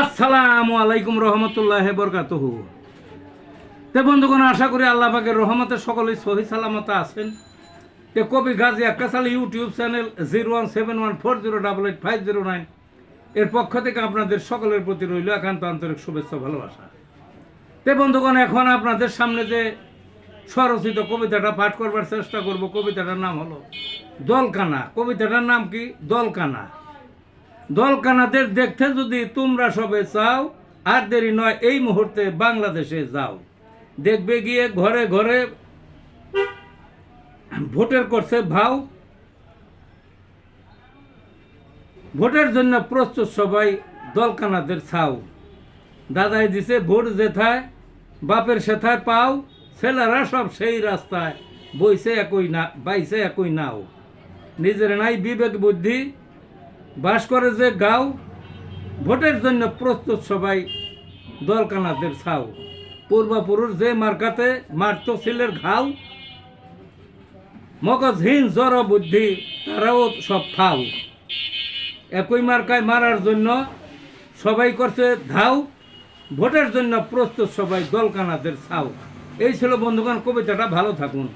আসসালামু আলাইকুম রহমতুল্লাহ বরকাতহু। তে বন্ধুগণ, আশা করি আল্লাহ পাকের রহমতে সকলেই সহি সালামত আছেন। তে কবি Gazi Akashal YouTube channel zero one seven one four zero double eight five zero nine এর পক্ষ থেকে আপনাদের সকলের প্রতি রইল একান্ত আন্তরিক শুভেচ্ছা ভালোবাসা। তে বন্ধুগণ, এখন আপনাদের সামনে যে স্বরচিত কবিতাটা পাঠ করবার চেষ্টা করব, কবিতাটার নাম হলো দলকানা। কবিতাটার নাম কি? দলকানা। দলকানাদের দেখতে যদি তোমরা সবে চাও, আর দেরি নয়, এই মুহূর্তে বাংলাদেশে যাও। দেখবে গিয়ে ঘরে ঘরে ভোটের করছে ভাও। ভোটের জন্য প্রস্তুত সবাই দলকানাদের ছাও দাদাই দিছে ভোট যেথায়, বাপের সেথায় পাও, ছেলেরা সব সেই রাস্তায়, বইছে একই না, বাইছে একই নাও। নিজের নাই বিবেক বুদ্ধি বাস করে যে গাও, ভোটের জন্য প্রস্তুত সবাই দলকানাদের ছাও। পূর্বপুরুষ যে মার্কাতে মারত ছিলের ঘাও, মগজহীন জড় বুদ্ধি তারাও সব ফাও। একই মার্কায় মারার জন্য সবাই করছে ধাও, ভোটের জন্য প্রস্তুত সবাই দলকানাদের ছাও। এই ছিল বন্ধুগণ, কবিতাটা ভালো থাকুন।